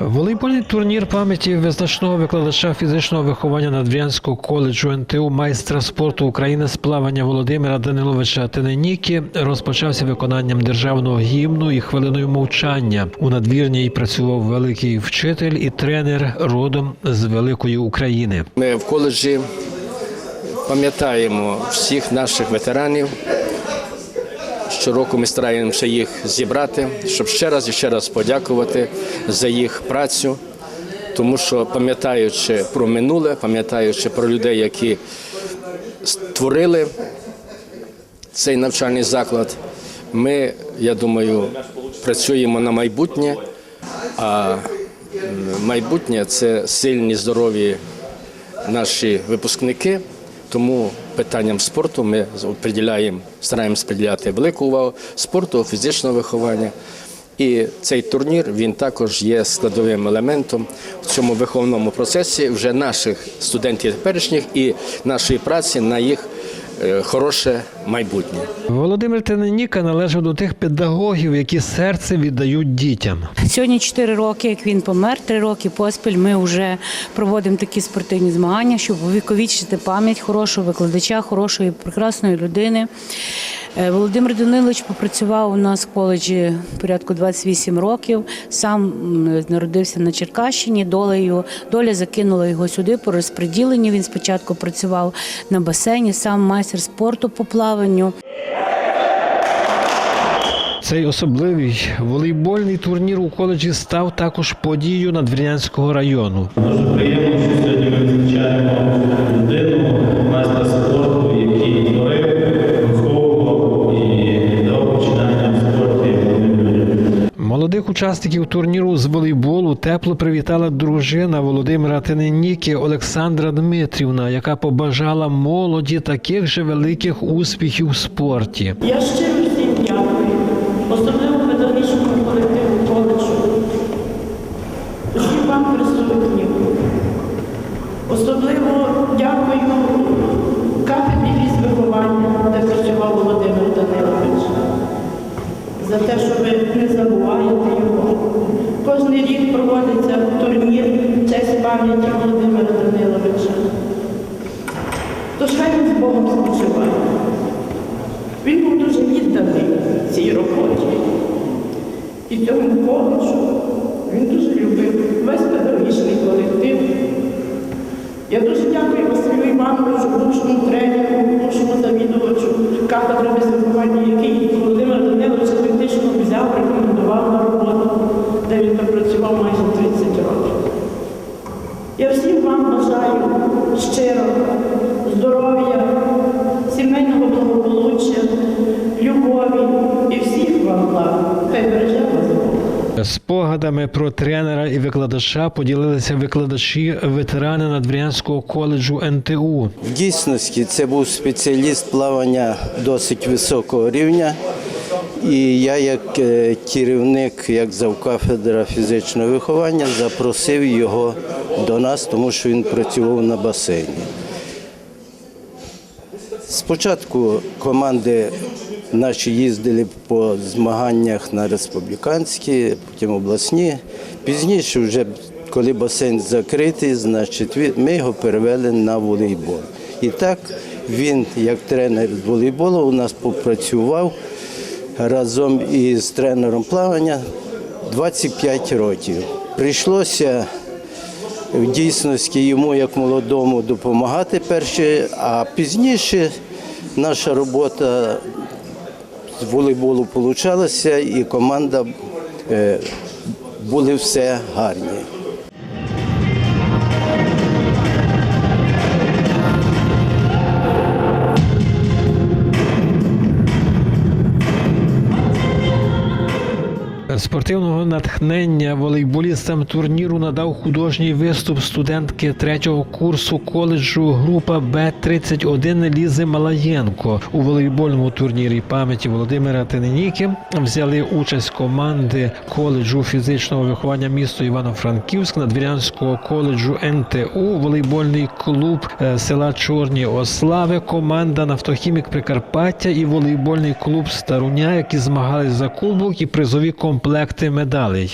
Волейбольний турнір пам'яті визначного викладача фізичного виховання Надвірянського коледжу НТУ майстра спорту України з плавання Володимира Даниловича Тененіки розпочався виконанням державного гімну і хвилиною мовчання. У надвірній працював великий вчитель і тренер родом з великої України. Ми в коледжі пам'ятаємо всіх наших ветеранів. Щороку ми стараємося їх зібрати, щоб ще раз і ще раз подякувати за їх працю, тому що пам'ятаючи про минуле, пам'ятаючи про людей, які створили цей навчальний заклад, ми, я думаю, працюємо на майбутнє. А майбутнє це сильні, здорові наші випускники. Тому питанням спорту ми приділяємо, стараємося приділяти велику увагу спорту, фізичного виховання. І цей турнір він також є складовим елементом в цьому виховному процесі вже наших студентів теперішніх і нашої праці на їх хороше майбутнє. Володимир Тененіка належав до тих педагогів, які серце віддають дітям. Сьогодні 4 роки, як він помер, 3 роки поспіль. Ми вже проводимо такі спортивні змагання, щоб увіковічити пам'ять хорошого викладача, хорошої прекрасної людини. Е, Володимир Данилович попрацював у нас в коледжі порядку 28 років. Сам народився на Черкащині. Долею доля закинула його сюди по розподіленню. Він спочатку працював на басейні, сам майстер спорту по плаванню. Цей особливий волейбольний турнір у коледжі став також подією Надвірнянського району. Дуже приємно, що сьогодні ми зустрічаємо учасників турніру з волейболу тепло привітала дружина Володимира Тененіки Олександра Дмитрівна, яка побажала молоді таких же великих успіхів у спорті. Я щиро всім дякую, особливо педагогічному колективу коледжу, усім вам присутнім. Особливо дякую кафедрі фізвиховання, де працював Володимир Данилович, за те, що ви. Кожний рік проводиться турнір в честь пам'яті Володимира Даниловича. Тож хай він з Богом спочиває. Він був дуже відданий цій роботі. І цьому коледжу він дуже любив весь педагогічний колектив. Я дуже дякую Василю Івановичу, бувшому тренеру, бувшому завідувачу кафедри виховання, який Володимир Данилович фактично взяв, рекомендував на роботу, де він пропрацював майже 30 років. Я всім вам бажаю щиро здоров'я, сімейного благополуччя, любові і всіх вам благ. Хай береже вас Бог. Спогадами про тренера і викладача поділилися викладачі ветерани Надвірнянського коледжу НТУ. В дійсності це був спеціаліст плавання досить високого рівня. І я, як е, керівник, як завкафедра фізичного виховання, запросив його до нас, тому що він працював на басейні. Спочатку команди наші їздили по змаганнях на республіканські, потім обласні. Пізніше, вже коли басейн закритий, значить ми його перевели на волейбол. І так він, як тренер з волейболу, у нас попрацював разом із тренером плавання 25 років. Прийшлося в дійсності йому як молодому допомагати перше, а пізніше наша робота з волейболу получалася і команда е, були все гарні. Спортивного натхнення волейболістам турніру надав художній виступ студентки третього курсу коледжу група Б-31 Лізи Малаєнко. У волейбольному турнірі пам'яті Володимира Тененіки взяли участь команди коледжу фізичного виховання міста Івано-Франківськ, Надвірянського коледжу НТУ, волейбольний клуб е, села Чорні Ослави, команда Нафтохімік Прикарпаття і волейбольний клуб Старуня, які змагались за кубок і призові комплекти медалей.